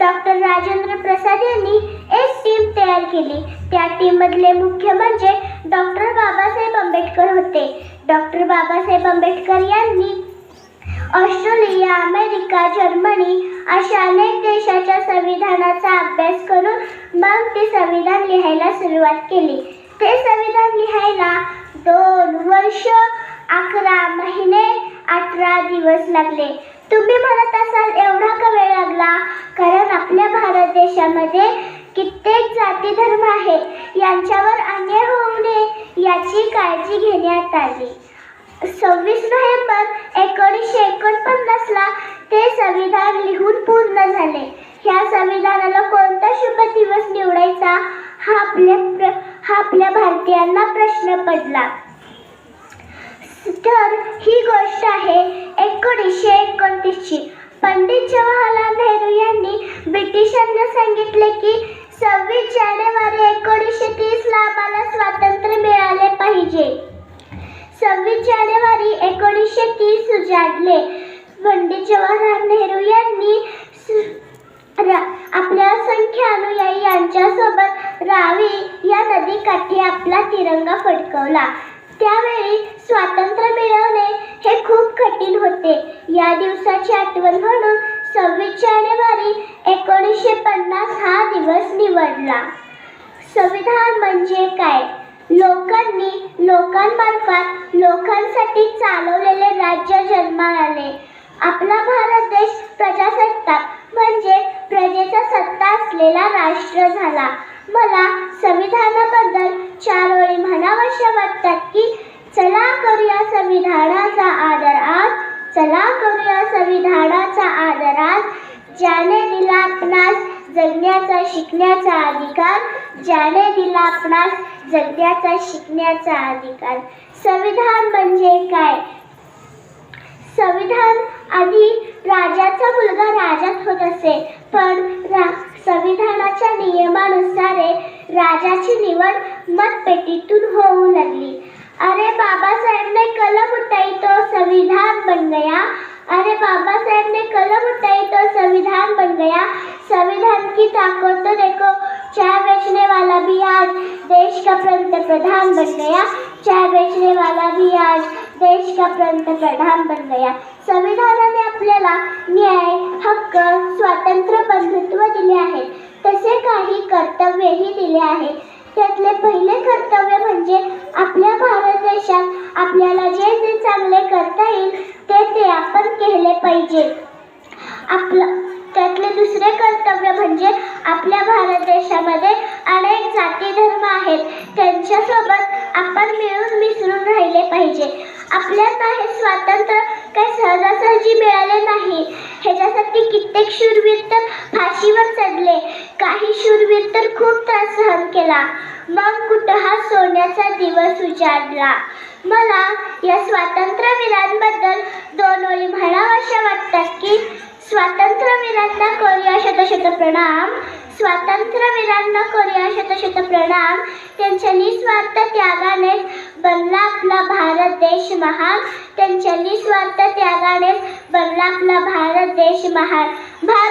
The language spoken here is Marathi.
डॉक्टर राजेंद्र प्रसाद यांनी एक टीम तयार केली. त्या टीममधले मुख्य म्हणजे डॉक्टर बाबासाहेब आंबेडकर होते. डॉक्टर बाबासाहेब आंबेडकर यांनी ऑस्ट्रेलिया अमेरिका जर्मनी अशा अनेक देशाच्या संविधानाचा अभ्यास करून मग ते संविधान लिहायला सुरुवात केली. ते संविधान लिहायला दोन वर्ष अकरा महिने अठरा दिवस लागले. तुम्ही म्हणत असाल एवढा भारत कित्येक जाती धर्म आहे. यांच्यावर अन्याय होऊ नये याची काळजी घेण्यात आली. सव्वीस नोव्हेंबर एकोणीसशे एकोणपन्नासला ते संविधान लिहून पूर्ण झाले. ह्या संविधानाला कोणता शुभ दिवस निवडायचा हा आपल्या प्र हा आपल्या भारतीयांना प्रश्न पडला. तर ही गोष्ट आहे एकोणीसशे एकोणतीसची. ब्रिटिशांना सांगितले की सव्वीस जानेवारी एकोणीसशे तीसला आम्हाला स्वातंत्र्य मिळाले पाहिजे. सव्वीस जानेवारी एकोणीसशे तीस उजाडले पंडित जवाहरलाल नेहरू यांनी आपल्या असंख्य अनुयायी यांच्यासोबत रावी या नदीकाठी आपला तिरंगा फडकवला. त्यावेळी स्वातंत्र्य मिळवणे हे खूप कठीण होते. या दिवसाची आठवण म्हणून सव्वीस जानेवारी एकोणीसशे पन्नास हा दिवस निवडला. संविधान म्हणजे काय? लोकांनी लोकांमार्फत लोकांसाठी चालवलेले राज्य जन्माला आले आपला भारत देश प्रजासत्ताक म्हणजे प्रजेचा सत्ता असलेला राष्ट्र झाला. मला संविधानाबद्दल चार ओळी म्हणाव्याशा वाटतात की चला करूया संविधानाचा आदर. आज संविधानाचा आदरास ज्याने दिला आपणास जगण्याचा शिकण्याचा अधिकार. ज्याने दिला आपणास जगण्याचा शिकण्याचा अधिकार. संविधान म्हणजे काय? संविधान आधी राजाचा मुलगा राजात होत असे. पण रा संविधानाच्या नियमानुसारे राजाची निवड मतपेटीतून होऊ लागली. अरे बाबासाहेब ने कलम उठाई तो संविधान बन गया. अरे बाबा साहेब ने कलम उठाई तो संविधान बन गया. संविधान की ताकत तो देखो चाय बेचने वाला भी आज देश का पंत प्रधान बन गया. चाय बेचने वाला भी आज देश का पंत प्रधान बन गया. संविधानाने आपल्याला न्याय हक्क स्वातंत्र्य बंधुत्व दिले आहे तसे काही कर्तव्यही दिले आहे त्यातले पहिले कर्तव्य म्हणजे आपल्या भारत देशात आपल्याला करता येईल ते ते आपण केले पाहिजे. आपलं त्यातले दुसरे कर्तव्य म्हणजे आपल्या भारत देशामध्ये अनेक जाती धर्म आहेत. त्यांच्यासोबत आपण मिळून मिसळून राहिले पाहिजे. आपल्याला हे स्वातंत्र्य. काही सहजासहजी मिळाले नाही. ह्याच्यासाठी कित्येक शूरवीर तर फाशीवर चढले. काही शूरवीर तर खूप त्रास सहन केला. मग कुठं हा सोन्याचा दिवस उजाडला? मला या स्वातंत्र्यवीरांबद्दल दोन ओळी म्हणावाशा वाटतात की स्वातंत्र्यवीरांना करूया शतशत प्रणाम. स्वातंत्र्यवीरांना करूया शतशत प्रणाम. त्यांच्या निस्वार्थ त्यागाने बनला आपला भारत देश महान त्यांच्या निस्वार्थ त्यागाने बनला आपला भारत देश महान भारत